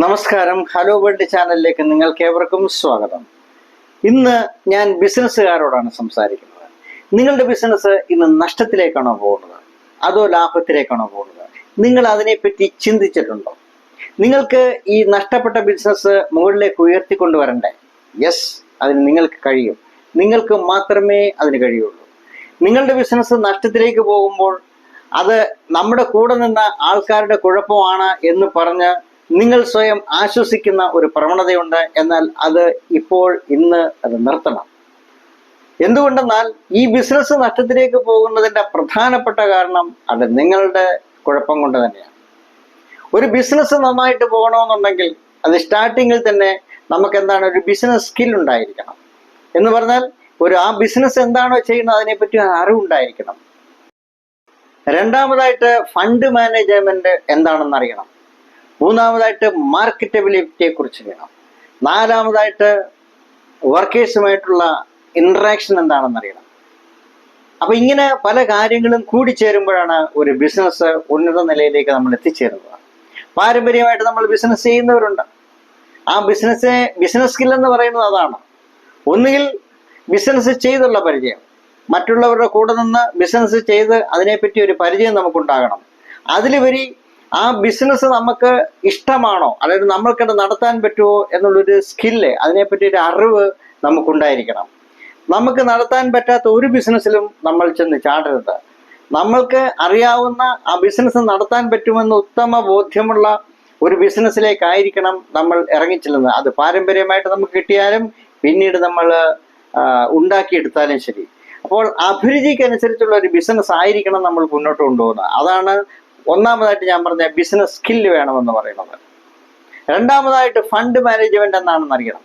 നമസ്കാരം. Hello world ചാനലിലേക്ക് നിങ്ങൾക്ക് ഏവർക്കും സ്വാഗതം. ഇന്ന് ഞാൻ ബിസിനസ്സുകാരോടാണ് സംസാരിക്കുന്നത്. നിങ്ങളുടെ ബിസിനസ് ഇന്ന് നഷ്ടത്തിലേക്കാണോ പോകുന്നത്? അതോ ലാഭത്തിലേക്കാണോ പോകുന്നത്? നിങ്ങൾ അതിനെപ്പറ്റി ചിന്തിച്ചിട്ടുണ്ടോ? നിങ്ങൾക്ക് ഈ നഷ്ടപ്പെട്ട ബിസിനസ് മുകളിലേക്ക് ഉയർത്തിക്കൊണ്ടുവരണ്ടേ? യെസ് അതിന് നിങ്ങൾക്ക് കഴിയും. നിങ്ങൾക്ക് മാത്രമേ അതിന് കഴിയുള്ളൂ. നിങ്ങളുടെ ബിസിനസ് നഷ്ടത്തിലേക്ക് പോകുമ്പോൾ അത് നമ്മുടെ കൂടെ നിന്ന ആൾക്കാരുടെ കുഴപ്പമാണ് എന്ന് പറഞ്ഞ് നിങ്ങൾ സ്വയം ആശ്വസിക്കുന്ന ഒരു പ്രവണതയുണ്ട്. എന്നാൽ അത് ഇപ്പോൾ ഇന്ന് അത് നിർത്തണം. എന്തുകൊണ്ടെന്നാൽ ഈ ബിസിനസ് നഷ്ടത്തിലേക്ക് പോകുന്നതിന്റെ പ്രധാനപ്പെട്ട കാരണം അത് നിങ്ങളുടെ കുഴപ്പം കൊണ്ട് തന്നെയാണ്. ഒരു ബിസിനസ് നന്നായിട്ട് പോകണമെന്നുണ്ടെങ്കിൽ അത് സ്റ്റാർട്ടിങ്ങിൽ തന്നെ നമുക്ക് എന്താണ് ഒരു ബിസിനസ് സ്കിൽ ഉണ്ടായിരിക്കണം. എന്ന് പറഞ്ഞാൽ ഒരു ആ ബിസിനസ് എന്താണോ ചെയ്യുന്നത് അതിനെപ്പറ്റി അറിവുണ്ടായിരിക്കണം രണ്ടാമതായിട്ട് ഫണ്ട് മാനേജ്മെന്റ് എന്താണെന്ന് അറിയണം. മൂന്നാമതായിട്ട് മാർക്കറ്റബിലിറ്റിയെ കുറിച്ച് വേണം. നാലാമതായിട്ട് വർക്കേഴ്സുമായിട്ടുള്ള ഇൻട്രാക്ഷൻ എന്താണെന്ന് അറിയണം. അപ്പൊ ഇങ്ങനെ പല കാര്യങ്ങളും കൂടി കൂടിച്ചേരുമ്പോഴാണ് ഒരു ബിസിനസ് ഉന്നത നിലയിലേക്ക് നമ്മൾ എത്തിച്ചേരുന്നത്. പാരമ്പര്യമായിട്ട് നമ്മൾ ബിസിനസ് ചെയ്യുന്നവരുണ്ട്. ആ ബിസിനസ് ബിസിനസ് സ്കിൽ എന്ന് പറയുന്നത് അതാണ്. ഒന്നുകിൽ ബിസിനസ് ചെയ്തുള്ള പരിചയം മറ്റുള്ളവരുടെ കൂടെ നിന്ന് ബിസിനസ് ചെയ്ത് അതിനെപ്പറ്റി ഒരു പരിചയം നമുക്കുണ്ടാകണം. അതിലുപരി ആ ബിസിനസ് നമുക്ക് ഇഷ്ടമാണോ? അതായത് നമ്മൾക്കത് നടത്താൻ പറ്റുമോ എന്നുള്ളൊരു സ്കില്ല് അതിനെപ്പറ്റി ഒരു അറിവ് നമുക്കുണ്ടായിരിക്കണം. നമുക്ക് നടത്താൻ പറ്റാത്ത ഒരു ബിസിനസ്സിലും നമ്മൾ ചെന്ന് ചാടരുത്. നമ്മൾക്ക് അറിയാവുന്ന ആ ബിസിനസ് നടത്താൻ പറ്റുമെന്ന് ഉത്തമ ബോധ്യമുള്ള ഒരു ബിസിനസ്സിലേക്കായിരിക്കണം നമ്മൾ ഇറങ്ങിച്ചെല്ലുന്നത്. അത് പാരമ്പര്യമായിട്ട് നമുക്ക് കിട്ടിയാലും പിന്നീട് നമ്മൾ ഉണ്ടാക്കിയെടുത്താലും ശരി. അപ്പോൾ അഭിരുചിക്കനുസരിച്ചുള്ള ഒരു ബിസിനസ് ആയിരിക്കണം നമ്മൾ മുന്നോട്ട് കൊണ്ടുപോകുന്നത്. അതാണ് ഒന്നാമതായിട്ട് ഞാൻ പറഞ്ഞ ബിസിനസ് സ്കില്ല് വേണമെന്ന് പറയുന്നത്. രണ്ടാമതായിട്ട് ഫണ്ട് മാനേജ്മെന്റ് എന്നാണെന്ന് അറിയണം.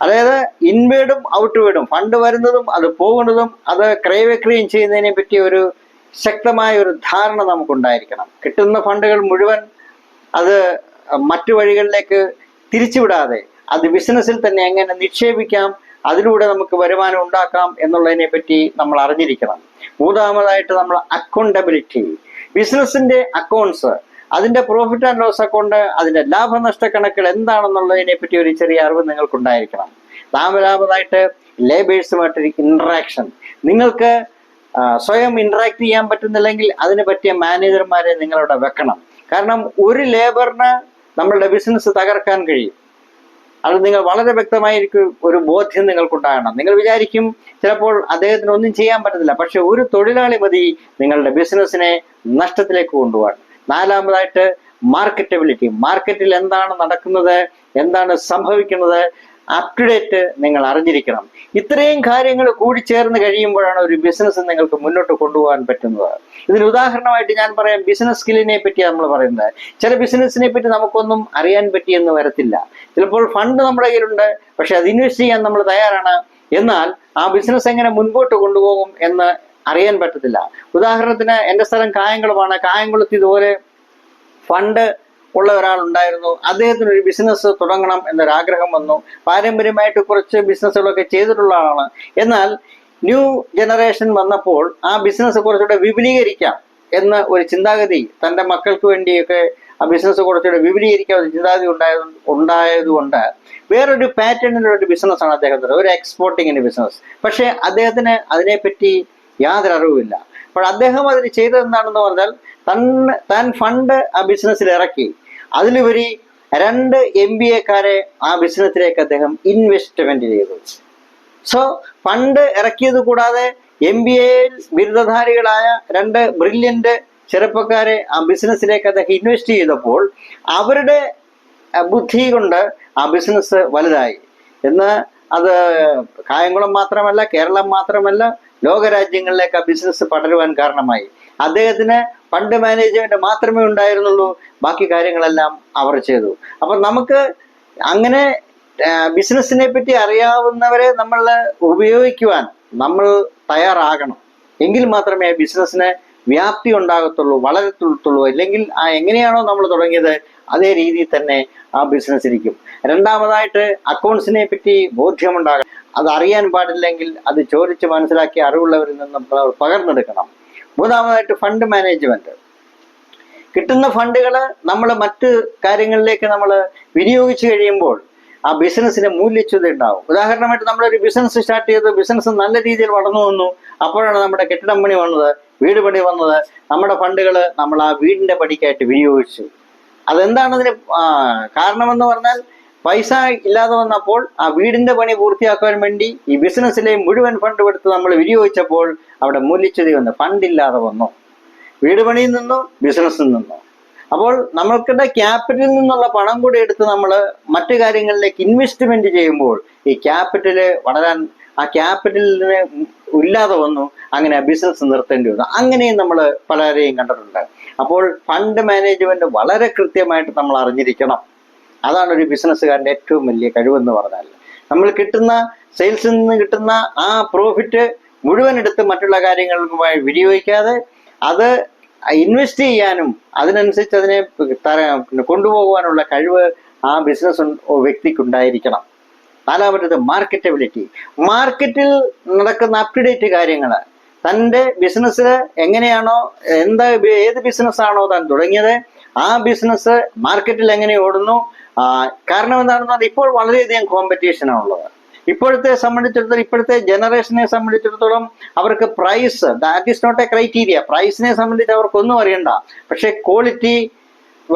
അതായത് ഇൻവേഡും ഔട്ട്വേർഡും ഫണ്ട് വരുന്നതും അത് പോകുന്നതും അത് ക്രയവിക്രയം ചെയ്യുന്നതിനെ പറ്റി ഒരു ശക്തമായ ഒരു ധാരണ നമുക്കുണ്ടായിരിക്കണം. കിട്ടുന്ന ഫണ്ടുകൾ മുഴുവൻ അത് മറ്റു വഴികളിലേക്ക് തിരിച്ചുവിടാതെ അത് ബിസിനസ്സിൽ തന്നെ എങ്ങനെ നിക്ഷേപിക്കാം അതിലൂടെ നമുക്ക് വരുമാനം ഉണ്ടാക്കാം എന്നുള്ളതിനെ പറ്റി നമ്മൾ അറിഞ്ഞിരിക്കണം. മൂന്നാമതായിട്ട് നമ്മൾ അക്കൗണ്ടബിലിറ്റി ബിസിനസിന്റെ അക്കൗണ്ട്സ് അതിന്റെ പ്രോഫിറ്റ് ആൻഡ് ലോസ് അക്കൗണ്ട് അതിന്റെ ലാഭനഷ്ട കണക്കുകൾ എന്താണെന്നുള്ളതിനെ പറ്റി ഒരു ചെറിയ അറിവ് നിങ്ങൾക്കുണ്ടായിരിക്കണം. നാമലാമതായിട്ട് ലേബേഴ്സുമായിട്ടൊരു ഇന്ററാക്ഷൻ നിങ്ങൾക്ക് സ്വയം ഇന്ററാക്ട് ചെയ്യാൻ പറ്റുന്നില്ലെങ്കിൽ അതിന് പറ്റിയ മാനേജർമാരെ നിങ്ങളവിടെ വെക്കണം. കാരണം ഒരു ലേബറിന് നമ്മളുടെ ബിസിനസ് തകർക്കാൻ കഴിയും. അത് നിങ്ങൾ വളരെ വ്യക്തമായിരിക്കും ഒരു ബോധ്യം നിങ്ങൾക്കുണ്ടാകണം. നിങ്ങൾ വിചാരിക്കും ചിലപ്പോൾ അദ്ദേഹത്തിന് ഒന്നും ചെയ്യാൻ പറ്റത്തില്ല. പക്ഷെ ഒരു തൊഴിലാളി മതി നിങ്ങളുടെ ബിസിനസ്സിനെ നഷ്ടത്തിലേക്ക് കൊണ്ടുപോകാൻ. നാലാമതായിട്ട് മാർക്കറ്റബിലിറ്റി മാർക്കറ്റിൽ എന്താണ് നടക്കുന്നത്? എന്താണ് സംഭവിക്കുന്നത്? അപ് ടു ഡേറ്റ് നിങ്ങൾ അറിഞ്ഞിരിക്കണം. ഇത്രയും കാര്യങ്ങൾ കൂടി ചേർന്ന് കഴിയുമ്പോഴാണ് ഒരു ബിസിനസ് നിങ്ങൾക്ക് മുന്നോട്ട് കൊണ്ടുപോകാൻ പറ്റുന്നത്. ഇതിന് ഉദാഹരണമായിട്ട് ഞാൻ പറയാം ബിസിനസ് സ്കില്ലിനെ പറ്റിയാണ് നമ്മൾ പറയുന്നത്. ചില ബിസിനസ്സിനെ പറ്റി നമുക്കൊന്നും അറിയാൻ പറ്റിയെന്ന് വരത്തില്ല. ചിലപ്പോൾ ഫണ്ട് നമ്മുടെ കയ്യിലുണ്ട് പക്ഷെ അത് ഇൻവെസ്റ്റ് ചെയ്യാൻ നമ്മൾ തയ്യാറാണ്. എന്നാൽ ആ ബിസിനസ് എങ്ങനെ മുൻപോട്ട് കൊണ്ടുപോകും എന്ന് അറിയാൻ പറ്റത്തില്ല. ഉദാഹരണത്തിന് എന്റെ സ്ഥലം കായംകുളമാണ്. കായംകുളത്ത് ഇതുപോലെ ഫണ്ട് ഉള്ള ഒരാളുണ്ടായിരുന്നു. അദ്ദേഹത്തിന് ഒരു ബിസിനസ് തുടങ്ങണം എന്നൊരാഗ്രഹം വന്നു. പാരമ്പര്യമായിട്ട് കുറച്ച് ബിസിനസ്സുകളൊക്കെ ചെയ്തിട്ടുള്ള ആളാണ്. എന്നാൽ ന്യൂ ജനറേഷൻ വന്നപ്പോൾ ആ ബിസിനസ് കുറച്ചുകൂടെ വിപുലീകരിക്കാം എന്ന ഒരു ചിന്താഗതി തന്റെ മക്കൾക്ക് വേണ്ടിയൊക്കെ ആ ബിസിനസ് കുറച്ചുകൂടെ വിപുലീകരിക്കാൻ ഒരു ചിന്താഗതി ഉണ്ടായത് ഉണ്ടായതുകൊണ്ട് വേറൊരു പാറ്റേണിലുള്ള ഒരു ബിസിനസ്സാണ് അദ്ദേഹത്തിന് ഒരു എക്സ്പോർട്ടിങ്ങിന്റെ ബിസിനസ് പക്ഷേ അദ്ദേഹത്തിന് അതിനെപ്പറ്റി യാതൊരു അറിവുമില്ല. അപ്പോൾ അദ്ദേഹം അതിന് ചെയ്തത് എന്താണെന്ന് പറഞ്ഞാൽ തൻ താൻ ഫണ്ട് ആ ബിസിനസ്സിൽ ഇറക്കി. അതിലുപരി രണ്ട് എം ബി എക്കാരെ ആ ബിസിനസ്സിലേക്ക് അദ്ദേഹം ഇൻവെസ്റ്റ്മെന്റ് ചെയ്തു. സോ ഫണ്ട് ഇറക്കിയത് കൂടാതെ എം ബി എയിൽ ബിരുദധാരികളായ രണ്ട് ബ്രില്യന്റ് ചെറുപ്പക്കാരെ ആ ബിസിനസ്സിലേക്ക് അദ്ദേഹം ഇൻവെസ്റ്റ് ചെയ്തപ്പോൾ അവരുടെ ബുദ്ധി കൊണ്ട് ആ ബിസിനസ് വലുതായി. എന്ന് അത് കായംകുളം മാത്രമല്ല കേരളം മാത്രമല്ല ലോകരാജ്യങ്ങളിലേക്ക് ആ ബിസിനസ് പടരുവാൻ കാരണമായി. അദ്ദേഹത്തിന് ഫണ്ട് മാനേജ്മെന്റ് മാത്രമേ ഉണ്ടായിരുന്നുള്ളൂ. ബാക്കി കാര്യങ്ങളെല്ലാം അവർ ചെയ്തു. അപ്പൊ നമുക്ക് അങ്ങനെ ബിസിനസ്സിനെ പറ്റി അറിയാവുന്നവരെ നമ്മൾ ഉപയോഗിക്കുവാൻ നമ്മൾ തയ്യാറാകണം. എങ്കിൽ മാത്രമേ ബിസിനസ്സിന് വ്യാപ്തി ഉണ്ടാകത്തുള്ളൂ വളരത്തുള്ളൂ അല്ലെങ്കിൽ ആ എങ്ങനെയാണോ നമ്മൾ തുടങ്ങിയത് അതേ രീതിയിൽ തന്നെ ആ ബിസിനസ് ഇരിക്കും. രണ്ടാമതായിട്ട് അക്കൗണ്ട്സിനെ പറ്റി ബോധ്യമുണ്ടാകണം. അത് അറിയാൻ പാടില്ലെങ്കിൽ അത് ചോദിച്ച് മനസ്സിലാക്കി അറിവുള്ളവരിൽ നിന്നും പകർന്നെടുക്കണം. മൂന്നാമതായിട്ട് ഫണ്ട് മാനേജ്മെന്റ് കിട്ടുന്ന ഫണ്ടുകൾ നമ്മൾ മറ്റ് കാര്യങ്ങളിലേക്ക് നമ്മൾ വിനിയോഗിച്ചു കഴിയുമ്പോൾ ആ ബിസിനസ്സിന് മൂല്യച്യുത ഉണ്ടാവും. ഉദാഹരണമായിട്ട് നമ്മളൊരു ബിസിനസ് സ്റ്റാർട്ട് ചെയ്ത് ബിസിനസ് നല്ല രീതിയിൽ വളർന്നു വന്നു അപ്പോഴാണ് നമ്മുടെ കെട്ടിടം പണി വന്നത് വീട് പണി വന്നത്. നമ്മുടെ ഫണ്ടുകൾ നമ്മൾ ആ വീടിന്റെ പണിക്കായിട്ട് വിനിയോഗിച്ചു. അതെന്താണ് അതിന് കാരണമെന്ന് പറഞ്ഞാൽ പൈസ ഇല്ലാതെ വന്നപ്പോൾ ആ വീടിന്റെ പണി പൂർത്തിയാക്കാൻ വേണ്ടി ഈ ബിസിനസ്സിലെ മുഴുവൻ ഫണ്ട് എടുത്ത് നമ്മൾ വിനിയോഗിച്ചപ്പോൾ അവിടെ മൂല്യച്യുതി വന്നു. ഫണ്ട് ഇല്ലാതെ വന്നു. വീട് പണിയിൽ നിന്നു ബിസിനസ്സിൽ നിന്നു. അപ്പോൾ നമ്മൾക്കിടെ ക്യാപിറ്റലിൽ നിന്നുള്ള പണം കൂടി എടുത്ത് നമ്മൾ മറ്റു കാര്യങ്ങളിലേക്ക് ഇൻവെസ്റ്റ്മെന്റ് ചെയ്യുമ്പോൾ ഈ ക്യാപിറ്റൽ വളരാൻ ആ ക്യാപിറ്റലിന് ഇല്ലാതെ വന്നു. അങ്ങനെ ആ ബിസിനസ് നിർത്തേണ്ടി വന്നു. അങ്ങനെയും നമ്മൾ പലരെയും കണ്ടിട്ടുണ്ട്. അപ്പോൾ ഫണ്ട് മാനേജ്മെന്റ് വളരെ കൃത്യമായിട്ട് നമ്മൾ അറിഞ്ഞിരിക്കണം. അതാണ് ഒരു ബിസിനസ്സുകാരന്റെ ഏറ്റവും വലിയ കഴിവെന്ന് പറഞ്ഞാൽ നമ്മൾ കിട്ടുന്ന സെയിൽസിൽ നിന്ന് കിട്ടുന്ന ആ പ്രോഫിറ്റ് മുഴുവൻ എടുത്ത് മറ്റുള്ള കാര്യങ്ങൾക്കുമായി വിനിയോഗിക്കാതെ അത് ഇൻവെസ്റ്റ് ചെയ്യാനും അതിനനുസരിച്ച് അതിനെ കൊണ്ടുപോകുവാനുള്ള കഴിവ് ആ ബിസിനസ് വ്യക്തിക്കുണ്ടായിരിക്കണം. നാലാമത്തത് മാർക്കറ്റബിലിറ്റി മാർക്കറ്റിൽ നടക്കുന്ന അപ് ടു ഡേറ്റ് കാര്യങ്ങൾ. തന്റെ ബിസിനസ് എങ്ങനെയാണോ എന്താ ഏത് ബിസിനസ്സാണോ താൻ തുടങ്ങിയത് ആ ബിസിനസ് മാർക്കറ്റിൽ എങ്ങനെ ഓടുന്നു? കാരണം എന്താണെന്ന് പറഞ്ഞാൽ ഇപ്പോൾ വളരെയധികം കോമ്പറ്റീഷൻ ഉള്ളത് ഇപ്പോഴത്തെ സംബന്ധിച്ചിടത്തോളം ഇപ്പോഴത്തെ ജനറേഷനെ സംബന്ധിച്ചിടത്തോളം അവർക്ക് price that is not a criteria പ്രൈസിനെ സംബന്ധിച്ച് അവർക്കൊന്നും അറിയണ്ട. പക്ഷെ ക്വാളിറ്റി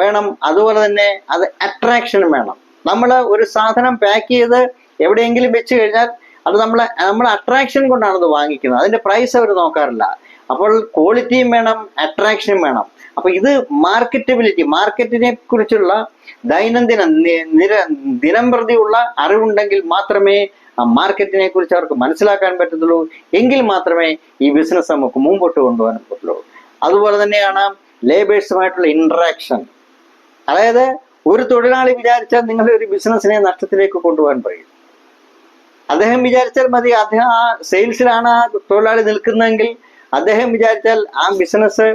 വേണം അതുപോലെ തന്നെ അത് അട്രാക്ഷനും വേണം. നമ്മൾ ഒരു സാധനം പാക്ക് ചെയ്ത് എവിടെയെങ്കിലും വെച്ച് കഴിഞ്ഞാൽ അത് നമ്മളെ നമ്മൾ അട്രാക്ഷൻ കൊണ്ടാണ് അത് വാങ്ങിക്കുന്നത്. അതിന്റെ പ്രൈസ് അവർ നോക്കാറില്ല. അപ്പോൾ ക്വാളിറ്റിയും വേണം അട്രാക്ഷനും വേണം. അപ്പൊ ഇത് മാർക്കറ്റബിലിറ്റി മാർക്കറ്റിനെ കുറിച്ചുള്ള ദൈനംദിന നിര ദിനം പ്രതിയുള്ള അറിവുണ്ടെങ്കിൽ മാത്രമേ ആ മാർക്കറ്റിനെ കുറിച്ച് അവർക്ക് മനസ്സിലാക്കാൻ പറ്റത്തുള്ളൂ. എങ്കിൽ മാത്രമേ ഈ ബിസിനസ് നമുക്ക് മുമ്പോട്ട് കൊണ്ടുപോകാൻ പറ്റുള്ളൂ അതുപോലെ തന്നെയാണ് ലേബേഴ്സുമായിട്ടുള്ള ഇന്ററാക്ഷൻ അതായത് ഒരു തൊഴിലാളി വിചാരിച്ചാൽ നിങ്ങളുടെ ഒരു ബിസിനസ്സിനെ നഷ്ടത്തിലേക്ക് കൊണ്ടുപോകാൻ പറയും. അദ്ദേഹം വിചാരിച്ചാൽ മതി അദ്ദേഹം ആ സെയിൽസിലാണ് ആ തൊഴിലാളി നിൽക്കുന്നതെങ്കിൽ അദ്ദേഹം വിചാരിച്ചാൽ ആ ബിസിനസ്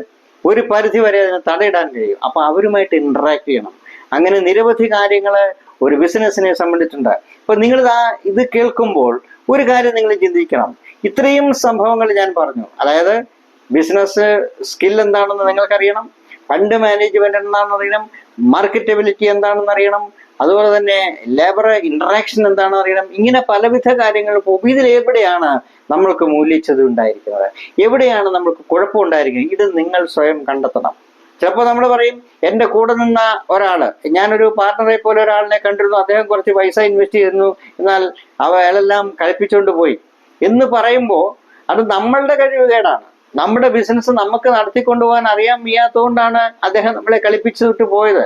ഒരു പരിധി വരെ അതിനെ തടയിടാൻ കഴിയും. അപ്പൊ അവരുമായിട്ട് ഇന്ററാക്ട് ചെയ്യണം. അങ്ങനെ നിരവധി കാര്യങ്ങൾ ഒരു ബിസിനസ്സിനെ സംബന്ധിച്ചിട്ടുണ്ട്. അപ്പൊ നിങ്ങൾ ഇത് കേൾക്കുമ്പോൾ ഒരു കാര്യം നിങ്ങൾ ചിന്തിക്കണം. ഇത്രയും സംഭവങ്ങൾ ഞാൻ പറഞ്ഞു. അതായത് ബിസിനസ് സ്കിൽ എന്താണെന്ന് നിങ്ങൾക്കറിയണം. ഫണ്ട് മാനേജ്മെന്റ് എന്താണെന്ന് അറിയണം മാർക്കറ്റബിലിറ്റി എന്താണെന്ന് അറിയണം അതുപോലെ തന്നെ ലേബർ ഇന്ററാക്ഷൻ എന്താണെന്ന് അറിയണം? ഇങ്ങനെ പലവിധ കാര്യങ്ങൾ ഇതിൽ എവിടെയാണ് നമ്മൾക്ക് മൂല്യച്ചത് ഉണ്ടായിരിക്കുന്നത്? എവിടെയാണ് നമ്മൾക്ക് കുഴപ്പമുണ്ടായിരിക്കുന്നത് ഇത് നിങ്ങൾ സ്വയം കണ്ടെത്തണം. ചിലപ്പോൾ നമ്മൾ പറയും എന്റെ കൂടെ നിന്ന ഒരാൾ ഞാനൊരു പാർട്ണറെ പോലെ ഒരാളിനെ കണ്ടിരുന്നു അദ്ദേഹം കുറച്ച് പൈസ ഇൻവെസ്റ്റ് ചെയ്തിരുന്നു എന്നാൽ അയാളെല്ലാം കളിപ്പിച്ചുകൊണ്ട് പോയി. എന്ന് പറയുമ്പോൾ അത് നമ്മളുടെ കഴിവ് കേടാണ്. നമ്മുടെ ബിസിനസ് നമുക്ക് നടത്തിക്കൊണ്ടുപോകാൻ അറിയാൻ വയ്യാത്തതുകൊണ്ടാണ് അദ്ദേഹം നമ്മളെ കളിപ്പിച്ചു വിട്ട് പോയത്.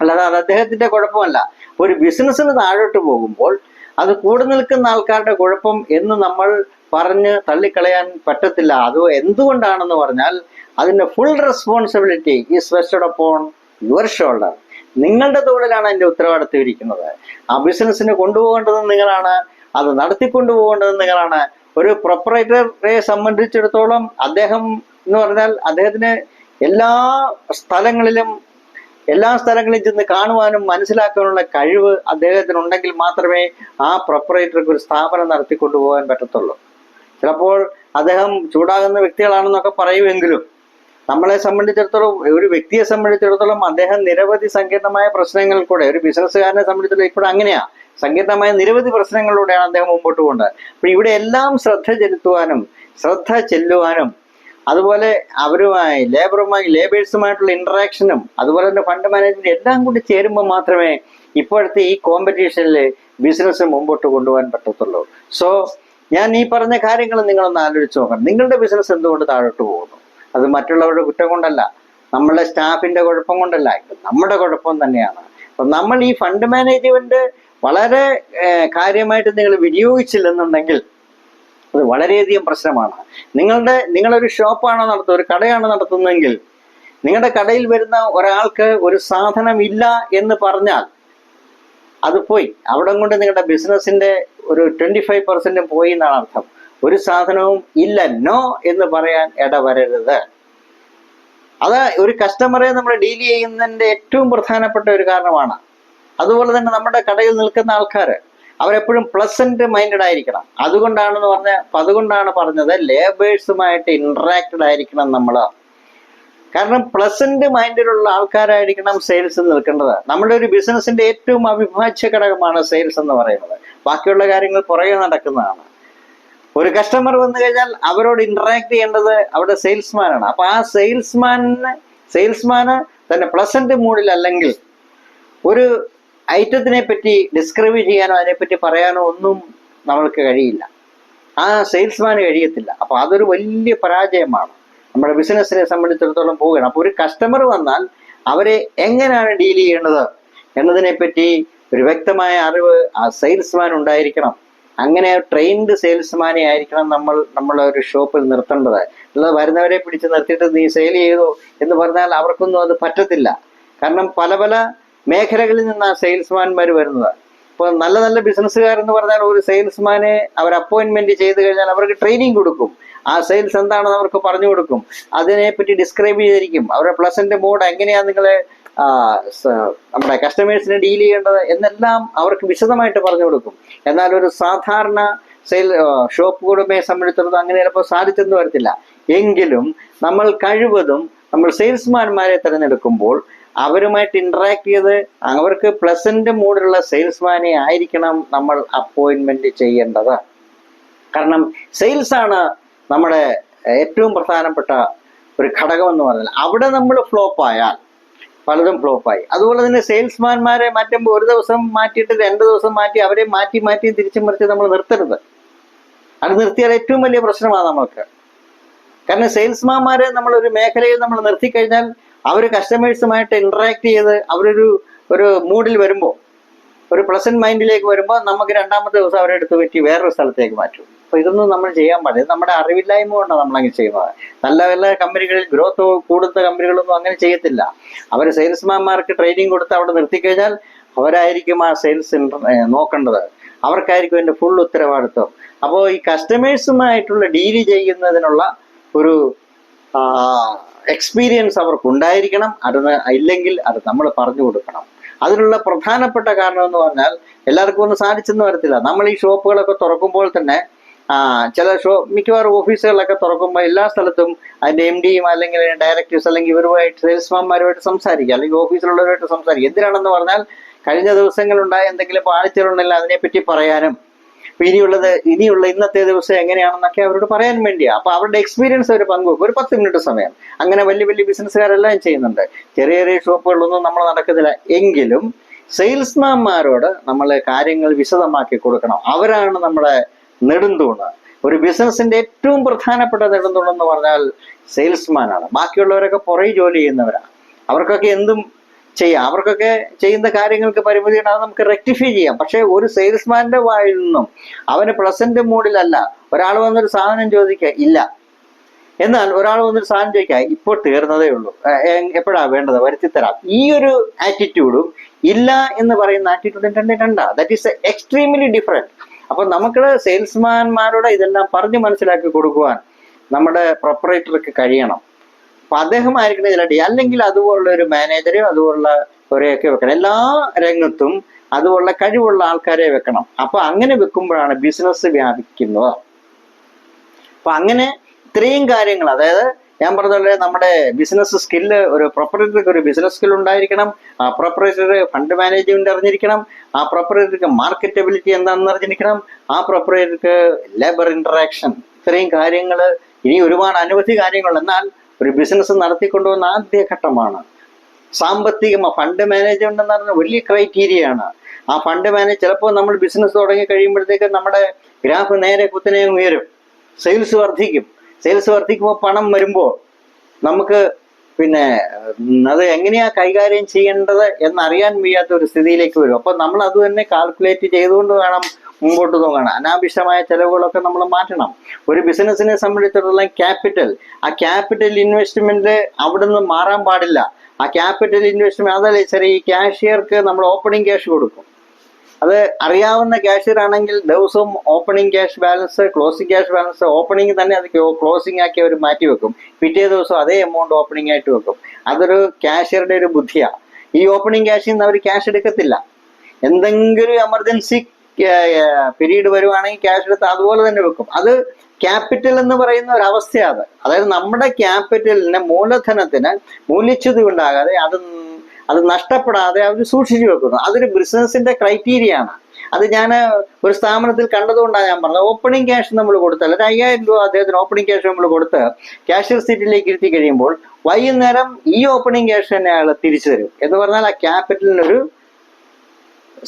അല്ലാതെ അത് അദ്ദേഹത്തിന്റെ കുഴപ്പമല്ല. ഒരു ബിസിനസ്സിന് താഴോട്ട് പോകുമ്പോൾ അത് കൂടെ നിൽക്കുന്ന ആൾക്കാരുടെ കുഴപ്പം എന്ന് നമ്മൾ പറഞ്ഞ് തള്ളിക്കളയാൻ പറ്റത്തില്ല. അത് എന്തുകൊണ്ടാണെന്ന് പറഞ്ഞാൽ അതിന്റെ full responsibility is vested upon your shoulder നിങ്ങളുടെ തോളിലാണ് അതിന്റെ ഉത്തരവാദിത്വം ഇരിക്കുന്നത്. ആ ബിസിനസ്സിന് കൊണ്ടുപോകേണ്ടത് നിങ്ങളാണ് അത് നടത്തിക്കൊണ്ടുപോകേണ്ടത് നിങ്ങളാണ്. ഒരു പ്രൊപ്പറേറ്ററെ സംബന്ധിച്ചിടത്തോളം അദ്ദേഹം എന്ന് പറഞ്ഞാൽ അദ്ദേഹത്തിന് എല്ലാ സ്ഥലങ്ങളിലും എല്ലാ സ്ഥലങ്ങളിൽ ചെന്ന് കാണുവാനും മനസ്സിലാക്കാനുള്ള കഴിവ് അദ്ദേഹത്തിന് ഉണ്ടെങ്കിൽ മാത്രമേ ആ പ്രൊപ്പറേറ്റർക്ക് ഒരു സ്ഥാപനം നടത്തി കൊണ്ടുപോകാൻ പറ്റത്തുള്ളൂ. ചിലപ്പോൾ അദ്ദേഹം ചൂടാകുന്ന വ്യക്തികളാണെന്നൊക്കെ പറയുമെങ്കിലും നമ്മളെ സംബന്ധിച്ചിടത്തോളം ഒരു വ്യക്തിയെ സംബന്ധിച്ചിടത്തോളം അദ്ദേഹം നിരവധി സങ്കീർണമായ പ്രശ്നങ്ങൾ കൂടെ ഒരു ബിസിനസ്സുകാരനെ സംബന്ധിച്ചിടത്തോളം ഇപ്പോഴും അങ്ങനെയാ. സങ്കീർണമായ നിരവധി പ്രശ്നങ്ങളിലൂടെയാണ് അദ്ദേഹം മുമ്പോട്ട് പോകുന്നത്. അപ്പൊ ഇവിടെ എല്ലാം ശ്രദ്ധ ചെലുത്തുവാനും ശ്രദ്ധ ചെല്ലുവാനും അതുപോലെ അവരുമായി ലേബറുമായി ലേബേഴ്സുമായിട്ടുള്ള ഇന്ററാക്ഷനും അതുപോലെ തന്നെ ഫണ്ട് മാനേജ്മെന്റ് എല്ലാം കൂടി ചേരുമ്പോൾ മാത്രമേ ഇപ്പോഴത്തെ ഈ കോമ്പറ്റീഷനിൽ ബിസിനസ് മുമ്പോട്ട് കൊണ്ടുപോകാൻ പറ്റത്തുള്ളൂ. സോ ഞാൻ ഈ പറഞ്ഞ കാര്യങ്ങൾ നിങ്ങളൊന്ന് ആലോചിച്ച് നോക്കണം. നിങ്ങളുടെ ബിസിനസ് എന്തുകൊണ്ട് താഴോട്ട് പോകുന്നു? അത് മറ്റുള്ളവരുടെ കുറ്റം കൊണ്ടല്ല നമ്മളുടെ സ്റ്റാഫിന്റെ കുഴപ്പം കൊണ്ടല്ല നമ്മുടെ കുഴപ്പം തന്നെയാണ്. അപ്പൊ നമ്മൾ ഈ ഫണ്ട് മാനേജ്മെന്റ് വളരെ കാര്യമായിട്ട് നിങ്ങൾ വിനിയോഗിച്ചില്ലെന്നുണ്ടെങ്കിൽ അത് വളരെയധികം പ്രശ്നമാണ്. നിങ്ങളുടെ നിങ്ങളൊരു ഷോപ്പാണോ നടത്തുന്നത് ഒരു കടയാണോ നടത്തുന്നതെങ്കിൽ നിങ്ങളുടെ കടയിൽ വരുന്ന ഒരാൾക്ക് ഒരു സാധനം ഇല്ല എന്ന് പറഞ്ഞാൽ അത് പോയി. അവിടെ കൊണ്ട് നിങ്ങളുടെ ബിസിനസിന്റെ ഒരു ട്വന്റി ഫൈവ് പെർസെന്റ് പോയി എന്നാണ് അർത്ഥം. ഒരു സാധനവും ഇല്ല നോ എന്ന് പറയാൻ ഇടവരരുത്. അത് ഒരു കസ്റ്റമറെ നമ്മൾ ഡീൽ ചെയ്യുന്നതിന്റെ ഏറ്റവും പ്രധാനപ്പെട്ട ഒരു കാരണമാണ്. അതുപോലെ തന്നെ നമ്മുടെ കടയിൽ നിൽക്കുന്ന ആൾക്കാർ അവരെപ്പോഴും പ്ലസന്റ് മൈൻഡഡ് ആയിരിക്കണം. അതുകൊണ്ടാണെന്ന് പറഞ്ഞ അതുകൊണ്ടാണ് പറഞ്ഞത് ലേബേഴ്സുമായിട്ട് ഇന്ററാക്റ്റഡ് ആയിരിക്കണം നമ്മൾ കാരണം പ്ലസന്റ് മൈൻഡിലുള്ള ആൾക്കാരായിരിക്കണം സെയിൽസ് നിൽക്കേണ്ടത്. നമ്മുടെ ഒരു ബിസിനസിന്റെ ഏറ്റവും അവിഭാജ്യ ഘടകമാണ് സെയിൽസ് എന്ന് പറയുന്നത്. ബാക്കിയുള്ള കാര്യങ്ങൾ പുറകെ നടക്കുന്നതാണ്. ഒരു കസ്റ്റമർ വന്നു കഴിഞ്ഞാൽ അവരോട് ഇന്ററാക്ട് ചെയ്യേണ്ടത് അവിടെ സെയിൽസ്മാനാണ് അപ്പൊ ആ സെയിൽസ്മാനെ സെയിൽസ്മാന് തന്നെ പ്ലസന്റ് മൂഡിൽ അല്ലെങ്കിൽ ഒരു ഐറ്റത്തിനെ പറ്റി ഡിസ്ക്രൈബ് ചെയ്യാനോ അതിനെപ്പറ്റി പറയാനോ ഒന്നും നമ്മൾക്ക് കഴിയില്ല. ആ സെയിൽസ്മാൻ കഴിയത്തില്ല. അപ്പോൾ അതൊരു വലിയ പരാജയമാണ്. നമ്മുടെ ബിസിനസ്സിനെ സംബന്ധിച്ചിടത്തോളം പോവുകയാണ്. അപ്പോൾ ഒരു കസ്റ്റമർ വന്നാൽ അവരെ എങ്ങനെയാണ് ഡീൽ ചെയ്യേണ്ടത് എന്നതിനെ പറ്റി ഒരു വ്യക്തമായ അറിവ് ആ സെയിൽസ്മാൻ ഉണ്ടായിരിക്കണം. അങ്ങനെ ട്രെയിൻഡ് സെയിൽസ്മാനെ ആയിരിക്കണം നമ്മൾ നമ്മളെ ഒരു ഷോപ്പിൽ നിർത്തേണ്ടത്. അല്ലാതെ വരുന്നവരെ പിടിച്ച് നിർത്തിയിട്ട് നീ സെയിൽ ചെയ്തു എന്ന് പറഞ്ഞാൽ അവർക്കൊന്നും അത് പറ്റത്തില്ല. കാരണം പല പല മേഖലകളിൽ നിന്നാണ് സെയിൽസ്മാൻമാർ വരുന്നത്. ഇപ്പോൾ നല്ല നല്ല ബിസിനസ്സുകാരെന്ന് പറഞ്ഞാൽ ഒരു സെയിൽസ്മാനെ അവർ അപ്പോയിന്റ്മെന്റ് ചെയ്ത് കഴിഞ്ഞാൽ അവർക്ക് ട്രെയിനിങ് കൊടുക്കും. ആ സെയിൽസ് എന്താണെന്ന് അവർക്ക് പറഞ്ഞു കൊടുക്കും. അതിനെപ്പറ്റി ഡിസ്ക്രൈബ് ചെയ്തിരിക്കും. അവരുടെ പ്ലസന്റ് മോഡ് എങ്ങനെയാണ് നിങ്ങളെ നമ്മുടെ കസ്റ്റമേഴ്സിനെ ഡീൽ ചെയ്യേണ്ടത് എന്നെല്ലാം അവർക്ക് വിശദമായിട്ട് പറഞ്ഞു കൊടുക്കും. എന്നാൽ ഒരു സാധാരണ സെയിൽ ഷോപ്പ് ഉടമയെ സംബന്ധിച്ചിടത്തോളം അങ്ങനെ ചിലപ്പോൾ സാധിച്ചെന്ന് വരത്തില്ല. എങ്കിലും നമ്മൾ കഴിവതും നമ്മൾ സെയിൽസ്മാൻമാരെ തിരഞ്ഞെടുക്കുമ്പോൾ അവരുമായിട്ട് ഇന്ററാക്ട് ചെയ്ത് അവർക്ക് പ്ലസന്റ് മൂഡിലുള്ള സെയിൽസ്മാനെ ആയിരിക്കണം നമ്മൾ അപ്പോയിന്റ്മെന്റ് ചെയ്യേണ്ടത്. കാരണം സെയിൽസ് ആണ് നമ്മുടെ ഏറ്റവും പ്രധാനപ്പെട്ട ഒരു ഘടകം എന്ന് പറഞ്ഞാൽ അവിടെ നമ്മൾ ഫ്ലോപ്പ് ആയാൽ പലതും ഫ്ലോപ്പായി അതുപോലെ തന്നെ സെയിൽസ്മാൻമാരെ മാറ്റുമ്പോൾ ഒരു ദിവസം മാറ്റിയിട്ട് രണ്ട് ദിവസം മാറ്റി അവരെ മാറ്റി മാറ്റി തിരിച്ചു മറിച്ച് നമ്മൾ നിർത്തരുത്. അത് നിർത്തിയാൽ ഏറ്റവും വലിയ പ്രശ്നമാണ് നമ്മൾക്ക്. കാരണം സെയിൽസ്മാൻമാരെ നമ്മൾ ഒരു മേഖലയിൽ നമ്മൾ നിർത്തിക്കഴിഞ്ഞാൽ അവർ കസ്റ്റമേഴ്സുമായിട്ട് ഇന്ററാക്ട് ചെയ്ത് അവരൊരു ഒരു മൂഡിൽ വരുമ്പോൾ ഒരു പ്ലസന്റ് മൈൻഡിലേക്ക് വരുമ്പോൾ നമുക്ക് രണ്ടാമത്തെ ദിവസം അവരെ എടുത്ത് പറ്റി വേറൊരു സ്ഥലത്തേക്ക് മാറ്റും. അപ്പോൾ ഇതൊന്നും നമ്മൾ ചെയ്യാൻ പാടില്ല. നമ്മുടെ അറിവില്ലായ്മ കൊണ്ടാണ് നമ്മൾ അങ്ങനെ ചെയ്യുന്നത്. നല്ല നല്ല കമ്പനികളിൽ ഗ്രോത്ത് കൂടുന്ന കമ്പനികളൊന്നും അങ്ങനെ ചെയ്യത്തില്ല. അവർ സെയിൽസ്മാൻമാർക്ക് ട്രെയിനിങ് കൊടുത്ത് അവിടെ നിർത്തിക്കഴിഞ്ഞാൽ അവരായിരിക്കും ആ സെയിൽസ് നോക്കേണ്ടത്. അവർക്കായിരിക്കും അതിന്റെ ഫുൾ ഉത്തരവാദിത്വം. അപ്പോൾ ഈ കസ്റ്റമേഴ്സുമായിട്ടുള്ള ഡീൽ ചെയ്യുന്നതിനുള്ള ഒരു എക്സ്പീരിയൻസ് അവർക്ക് ഉണ്ടായിരിക്കണം അത് ഇല്ലെങ്കിൽ അത് നമ്മൾ പറഞ്ഞു കൊടുക്കണം. അതിനുള്ള പ്രധാനപ്പെട്ട കാരണം എന്ന് പറഞ്ഞാൽ എല്ലാവർക്കും ഒന്നും സാധിച്ചെന്ന് വരത്തില്ല. നമ്മൾ ഈ ഷോപ്പുകളൊക്കെ തുറക്കുമ്പോൾ തന്നെ ചില ഷോ മിക്കവാറും ഓഫീസുകളിലൊക്കെ തുറക്കുമ്പോൾ എല്ലാ സ്ഥലത്തും അതിന്റെ എം ഡിയും അല്ലെങ്കിൽ ഡയറക്ടേഴ്സ് അല്ലെങ്കിൽ ഇവരുമായിട്ട് സെയിൽസ്മാൻമാരുമായിട്ട് സംസാരിക്കുക. അല്ലെങ്കിൽ ഓഫീസിലുള്ളവരുമായിട്ട് സംസാരിക്കുക. എന്തിനാണെന്ന് പറഞ്ഞാൽ കഴിഞ്ഞ ദിവസങ്ങളുണ്ടായ എന്തെങ്കിലും പാളിച്ചകളുണ്ടെങ്കിൽ അതിനെപ്പറ്റി പറയാനും ഇനിയുള്ളത് ഇനിയുള്ള ഇന്നത്തെ ദിവസം എങ്ങനെയാണെന്നൊക്കെ അവരോട് പറയാൻ വേണ്ടിയാണ് അപ്പൊ അവരുടെ എക്സ്പീരിയൻസ് അവർ പങ്കുവെക്കും. ഒരു പത്ത് മിനിറ്റ് സമയം. അങ്ങനെ വലിയ വലിയ ബിസിനസ്സുകാരെല്ലാം ചെയ്യുന്നുണ്ട്. ചെറിയ ചെറിയ ഷോപ്പുകളൊന്നും നമ്മൾ നടക്കുന്നില്ല. എങ്കിലും സെയിൽസ്മാൻമാരോട് നമ്മൾ കാര്യങ്ങൾ വിശദമാക്കി കൊടുക്കണം. അവരാണ് നമ്മുടെ നെടുന്തൂണ് ഒരു ബിസിനസിന്റെ ഏറ്റവും പ്രധാനപ്പെട്ട നെടുന്തൂണെന്ന് പറഞ്ഞാൽ സെയിൽസ്മാനാണ് ബാക്കിയുള്ളവരൊക്കെ പുറകെ ജോലി ചെയ്യുന്നവരാണ് അവർക്കൊക്കെ എന്തും ചെയ്യാം. അവർക്കൊക്കെ ചെയ്യുന്ന കാര്യങ്ങൾക്ക് പരിമിതിയുണ്ട്. അത് നമുക്ക് റെക്ടിഫൈ ചെയ്യാം. പക്ഷേ ഒരു സെയിൽസ്മാന്റെ വായിൽ നിന്നും അവന് പ്ലസന്റ് മൂഡിലല്ല ഒരാൾ വന്നൊരു സാധനം ചോദിക്കുക ഇല്ല. എന്നാൽ ഒരാൾ വന്നൊരു സാധനം ചോദിക്കുക ഇപ്പോൾ തീർന്നതേ ഉള്ളൂ. എപ്പോഴാ വേണ്ടത്? വരുത്തി തരാം. ഈ ഒരു ആറ്റിറ്റ്യൂഡും ഇല്ല എന്ന് പറയുന്ന ആറ്റിറ്റ്യൂഡും രണ്ടും രണ്ടാ. ദാറ്റ് ഈസ് എക്സ്ട്രീംലി ഡിഫറെന്റ് അപ്പൊ നമുക്ക് സെയിൽസ്മാൻമാരോട് ഇതെല്ലാം പറഞ്ഞു മനസ്സിലാക്കി കൊടുക്കുവാൻ നമ്മുടെ പ്രൊപ്പറേറ്റർക്ക് കഴിയണം. അപ്പൊ അദ്ദേഹം ആയിരിക്കണം ഇതിലടി അല്ലെങ്കിൽ അതുപോലുള്ള ഒരു മാനേജരെയോ അതുപോലുള്ള ഒരെയൊക്കെ വെക്കണം. എല്ലാ രംഗത്തും അതുപോലുള്ള കഴിവുള്ള ആൾക്കാരെ വെക്കണം. അപ്പൊ അങ്ങനെ വെക്കുമ്പോഴാണ് ബിസിനസ് വ്യാപിക്കുന്നത്. അപ്പൊ അങ്ങനെ ഇത്രയും കാര്യങ്ങൾ അതായത് ഞാൻ പറഞ്ഞ നമ്മുടെ ബിസിനസ് സ്കില്ല് ഒരു പ്രൊപ്പറേറ്റർക്ക് ഒരു ബിസിനസ് സ്കിൽ ഉണ്ടായിരിക്കണം. ആ പ്രൊപ്പറേറ്റർ ഫണ്ട് മാനേജ്മെന്റ് അറിഞ്ഞിരിക്കണം. ആ പ്രൊപ്പറേറ്റർക്ക് മാർക്കറ്റബിലിറ്റി എന്താണെന്ന് അറിഞ്ഞിരിക്കണം. ആ പ്രൊപ്പറേറ്റർക്ക് ലേബർ ഇന്ററാക്ഷൻ ഇത്രയും കാര്യങ്ങൾ ഇനി ഒരുപാട് അനവധി കാര്യങ്ങൾ. എന്നാൽ ഒരു ബിസിനസ് നടത്തിക്കൊണ്ടുവന്ന ആദ്യ ഘട്ടമാണ്. സാമ്പത്തിക ഫണ്ട് മാനേജ്മെന്റ് എന്ന് പറഞ്ഞ വലിയ ക്രൈറ്റീരിയയാണ് ആ ഫണ്ട് മാനേജ് ചിലപ്പോൾ നമ്മൾ ബിസിനസ് തുടങ്ങി കഴിയുമ്പോഴത്തേക്ക് നമ്മുടെ ഗ്രാഫ് നേരെ കുത്തനെ ഉയരും. സെയിൽസ് വർദ്ധിക്കും. സെയിൽസ് വർദ്ധിക്കുമ്പോൾ പണം വരുമ്പോൾ നമുക്ക് പിന്നെ അത് എങ്ങനെയാ കൈകാര്യം ചെയ്യേണ്ടത് എന്നറിയാൻ വയ്യാത്ത ഒരു സ്ഥിതിയിലേക്ക് വരും. അപ്പൊ നമ്മൾ അത് തന്നെ കാൽക്കുലേറ്റ് ചെയ്തുകൊണ്ട് വേണം മുമ്പോട്ട് നോക്കണം. അനാവശ്യമായ ചെലവുകളൊക്കെ നമ്മൾ മാറ്റണം. ഒരു ബിസിനസ്സിനെ സംബന്ധിച്ചിടത്തോളം ക്യാപിറ്റൽ. ആ ക്യാപിറ്റൽ ഇൻവെസ്റ്റ്മെന്റ് അവിടെ നിന്ന് മാറാൻ പാടില്ല. ആ ക്യാപിറ്റൽ ഇൻവെസ്റ്റ്മെന്റ് അതല്ലേ? ചെറിയ ഈ ക്യാഷ്യർക്ക് നമ്മൾ ഓപ്പണിംഗ് ക്യാഷ് കൊടുക്കും. അത് അറിയാവുന്ന ക്യാഷ്യർ ആണെങ്കിൽ ദിവസവും opening cash balance closing cash balance opening തന്നെ അത് ക്ലോസിംഗ് ആക്കി അവർ മാറ്റി വെക്കും. പിറ്റേ ദിവസം അതേ എമൗണ്ട് ഓപ്പണിംഗ് ആയിട്ട് വെക്കും. അതൊരു ക്യാഷ്യറുടെ ഒരു ബുദ്ധിയാണ് ഈ ഓപ്പണിംഗ് ക്യാഷിൽ നിന്ന് അവർ ക്യാഷ് എടുക്കത്തില്ല. എന്തെങ്കിലും എമർജൻസി പീരീഡ് വരുവാണെങ്കിൽ ക്യാഷ് എടുത്ത് അതുപോലെ തന്നെ വെക്കും. അത് ക്യാപിറ്റൽ എന്ന് പറയുന്ന ഒരു അവസ്ഥയാണ് അതായത് നമ്മുടെ ക്യാപിറ്റലിന് മൂലധനത്തിന് മൂല്യച്യുതി ഉണ്ടാകാതെ അത് അത് നഷ്ടപ്പെടാതെ അവർ സൂക്ഷിച്ചു വെക്കുന്നു. അതൊരു ബിസിനസിന്റെ ക്രൈറ്റീരിയ ആണ്. അത് ഞാൻ ഒരു സ്ഥാപനത്തിൽ കണ്ടതുകൊണ്ടാണ് ഞാൻ പറഞ്ഞത്. ഓപ്പണിംഗ് ക്യാഷ് നമ്മൾ കൊടുത്താൽ ഒരു അയ്യായിരം രൂപ അദ്ദേഹത്തിന് ഓപ്പണിംഗ് ക്യാഷ് നമ്മൾ കൊടുത്ത് ക്യാഷ്യർ സീറ്റിലേക്ക് ഇരുത്തി കഴിയുമ്പോൾ വൈകുന്നേരം ഈ ഓപ്പണിംഗ് ക്യാഷ് തന്നെ അയാൾ തിരിച്ചു തരും. എന്ന് പറഞ്ഞാൽ ആ ക്യാപിറ്റലിനൊരു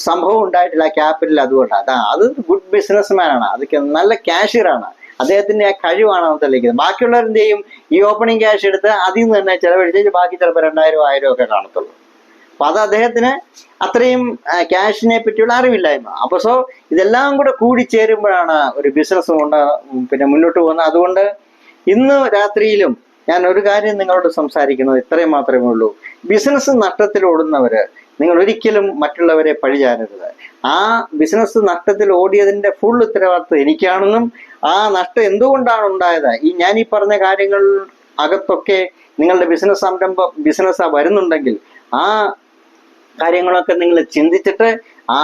സംഭവം ഉണ്ടായിട്ടില്ല ക്യാപിറ്റൽ അതുകൊണ്ടാണ് അതാ അത് ഗുഡ് ബിസിനസ്മാൻ ആണ്. അത് നല്ല കാഷ്യറാണ് അദ്ദേഹത്തിന്റെ ആ കഴിവാണ് അത് തെളിയിക്കുന്നത് ബാക്കിയുള്ളവർ എന്ത് ചെയ്യും? ഈ ഓപ്പണിംഗ് ക്യാഷ് എടുത്ത് അതിൽ നിന്ന് തന്നെ ചെലവഴിച്ച് ബാക്കി ചിലപ്പോൾ രണ്ടായിരം ആയിരം ഒക്കെ കാണത്തുള്ളൂ. അപ്പൊ അത് അദ്ദേഹത്തിന് അത്രയും ക്യാഷിനെ പറ്റിയുള്ള അറിവില്ലായ്മ. അപ്പൊ സോ ഇതെല്ലാം കൂടെ കൂടി ചേരുമ്പോഴാണ് ഒരു ബിസിനസ് കൊണ്ട് പിന്നെ മുന്നോട്ട് പോകുന്നത്. അതുകൊണ്ട് ഇന്ന് രാത്രിയിലും ഞാൻ ഒരു കാര്യം നിങ്ങളോട് സംസാരിക്കുന്നത് ഇത്രയും മാത്രമേ ഉള്ളൂ. ബിസിനസ് നഷ്ടത്തിൽ ഓടുന്നവര് നിങ്ങൾ ഒരിക്കലും മറ്റുള്ളവരെ പഴിചാരരുത്. ആ ബിസിനസ് നഷ്ടത്തിൽ ഓടിയതിന്റെ ഫുൾ ഉത്തരവാദിത്വം എനിക്കാണെന്നും ആ നഷ്ടം എന്തുകൊണ്ടാണ് ഉണ്ടായത്? ഈ ഞാൻ ഈ പറഞ്ഞ കാര്യങ്ങൾ അകത്തൊക്കെ നിങ്ങളുടെ ബിസിനസ് സംരംഭം ബിസിനസ് വരുന്നുണ്ടെങ്കിൽ ആ കാര്യങ്ങളൊക്കെ നിങ്ങൾ ചിന്തിച്ചിട്ട് ആ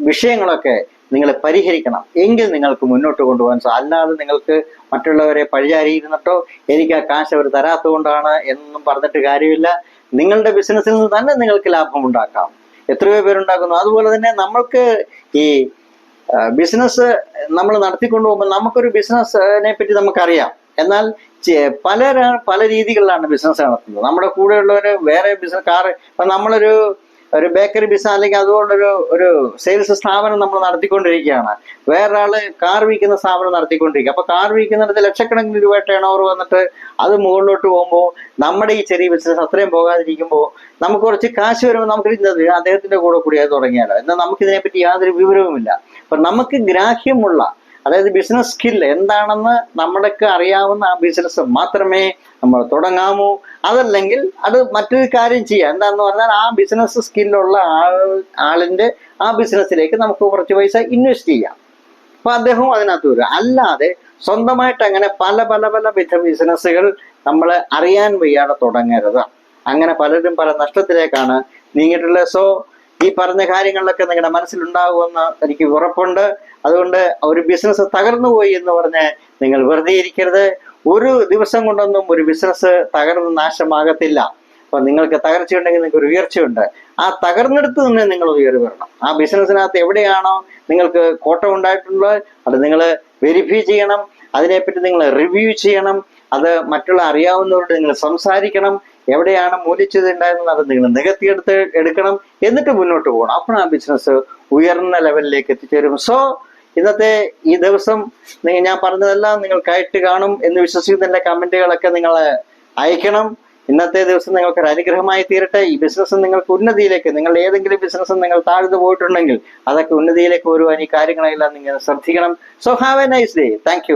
വിഷയങ്ങളൊക്കെ നിങ്ങൾ പരിഹരിക്കണം. എങ്കിൽ നിങ്ങൾക്ക് മുന്നോട്ട് കൊണ്ടുപോകാൻ സാധിക്കും അല്ലാതെ നിങ്ങൾക്ക് മറ്റുള്ളവരെ പഴിചാരിയിരുന്നിട്ടോ എനിക്ക് ആ കാശ് അവർ തരാത്തതുകൊണ്ടാണ് എന്നൊന്നും പറഞ്ഞിട്ട് കാര്യമില്ല. നിങ്ങളുടെ ബിസിനസ്സിൽ നിന്ന് തന്നെ നിങ്ങൾക്ക് ലാഭം ഉണ്ടാക്കാം. എത്രയോ പേരുണ്ടാക്കുന്നു. അതുപോലെ തന്നെ നമ്മൾക്ക് ഈ ബിസിനസ് നമ്മൾ നടത്തിക്കൊണ്ടു പോകുമ്പോൾ നമുക്കൊരു ബിസിനസ്സിനെ പറ്റി നമുക്കറിയാം. എന്നാൽ പല പല രീതികളിലാണ് ബിസിനസ് നടത്തുന്നത്. നമ്മുടെ കൂടെയുള്ളവർ വേറെ ബിസിനസ് കാർ ഇപ്പം നമ്മളൊരു ഒരു ബേക്കറി ബിസിനസ് അല്ലെങ്കിൽ അതുകൊണ്ടൊരു ഒരു സെയിൽസ് സ്ഥാപനം നമ്മൾ നടത്തിക്കൊണ്ടിരിക്കുകയാണ്. വേറൊരാൾ കാർ വിൽക്കുന്ന സ്ഥാപനം നടത്തിക്കൊണ്ടിരിക്കുക. അപ്പൊ കാർ വിൽക്കുന്നിടത്ത് ലക്ഷക്കണക്കിന് രൂപ ടേൺ ഓവർ വന്നിട്ട് അത് മുകളിലോട്ട് പോകുമ്പോൾ നമ്മുടെ ഈ ചെറിയ ബിസിനസ് അത്രയും പോകാതിരിക്കുമ്പോൾ നമുക്ക് കുറച്ച് കാശ് വരുമ്പോൾ നമുക്ക് അദ്ദേഹത്തിന്റെ കൂടെ കൂടിയായി തുടങ്ങിയാലോ. എന്നാൽ നമുക്ക് ഇതിനെപ്പറ്റി യാതൊരു വിവരവുമില്ല. അപ്പൊ നമുക്ക് ഗ്രാഹ്യമുള്ള അതായത് ബിസിനസ് സ്കിൽ എന്താണെന്ന് നമ്മൾക്ക് അറിയാവുന്ന ആ ബിസിനസ് മാത്രമേ നമ്മൾ തുടങ്ങാമോ? അതല്ലെങ്കിൽ അത് മറ്റൊരു കാര്യം ചെയ്യുക എന്താന്ന് പറഞ്ഞാൽ ആ ബിസിനസ് സ്കില്ലുള്ള ആൾ ആളിന്റെ ആ ബിസിനസ്സിലേക്ക് നമുക്ക് കുറച്ച് പൈസ ഇൻവെസ്റ്റ് ചെയ്യാം. അപ്പോൾ അദ്ദേഹവും അതിനകത്ത് വരും. അല്ലാതെ സ്വന്തമായിട്ട് അങ്ങനെ പല പല പല വിധ ബിസിനസ്സുകൾ നമ്മൾ അറിയാൻ വയ്യാതെ തുടങ്ങരുത്. അങ്ങനെ പലരും പല നഷ്ടത്തിലേക്കാണ് നീങ്ങിയിട്ടുള്ളത്. സോ ഈ പറഞ്ഞ കാര്യങ്ങളിലൊക്കെ നിങ്ങളുടെ മനസ്സിലുണ്ടാകുമെന്ന് എനിക്ക് ഉറപ്പുണ്ട്. അതുകൊണ്ട് ഒരു ബിസിനസ് തകർന്നു പോയി എന്ന് പറഞ്ഞ് നിങ്ങൾ വെറുതെ ഇരിക്കരുത്. ഒരു ദിവസം കൊണ്ടൊന്നും ഒരു ബിസിനസ് തകർന്ന് നാശമാകത്തില്ല. അപ്പൊ നിങ്ങൾക്ക് തകർച്ചയുണ്ടെങ്കിൽ നിങ്ങൾക്ക് ഒരു ഉയർച്ചയുണ്ട്. ആ തകർന്നെടുത്ത് തന്നെ നിങ്ങൾ ഉയർന്നു വരണം. ആ ബിസിനസ്സിനകത്ത് എവിടെയാണോ നിങ്ങൾക്ക് കോട്ടം ഉണ്ടായിട്ടുള്ളത് അത് നിങ്ങൾ വെരിഫൈ ചെയ്യണം. അതിനെപ്പറ്റി നിങ്ങൾ റിവ്യൂ ചെയ്യണം. അത് മറ്റുള്ള അറിയാവുന്നവരോട് നിങ്ങൾ സംസാരിക്കണം. എവിടെയാണ് മൂലിച്ചത് ഉണ്ടായിരുന്നത് അത് നിങ്ങൾ നികത്തിയെടുത്ത് എടുക്കണം. എന്നിട്ട് മുന്നോട്ട് പോകണം. അപ്പോൾ ആ ബിസിനസ് ഉയർന്ന ലെവലിലേക്ക് എത്തിച്ചേരും. സോ ഇന്നത്തെ ഈ ദിവസം ഞാൻ പറഞ്ഞതെല്ലാം നിങ്ങൾക്കായിട്ട് കാണും എന്ന് വിശ്വസിക്കുന്ന എന്റെ കമന്റുകളൊക്കെ നിങ്ങൾ അയക്കണം. ഇന്നത്തെ ദിവസം നിങ്ങൾക്ക് ഒരു അനുഗ്രഹമായി തീരട്ടെ. ഈ ബിസിനസ് നിങ്ങൾക്ക് ഉന്നതിയിലേക്ക് നിങ്ങൾ ഏതെങ്കിലും ബിസിനസ് നിങ്ങൾ താഴ്ന്നു പോയിട്ടുണ്ടെങ്കിൽ അതൊക്കെ ഉന്നതിയിലേക്ക് വരുവാൻ ഈ കാര്യങ്ങളെല്ലാം നിങ്ങൾ ശ്രദ്ധിക്കണം. So have a nice day thank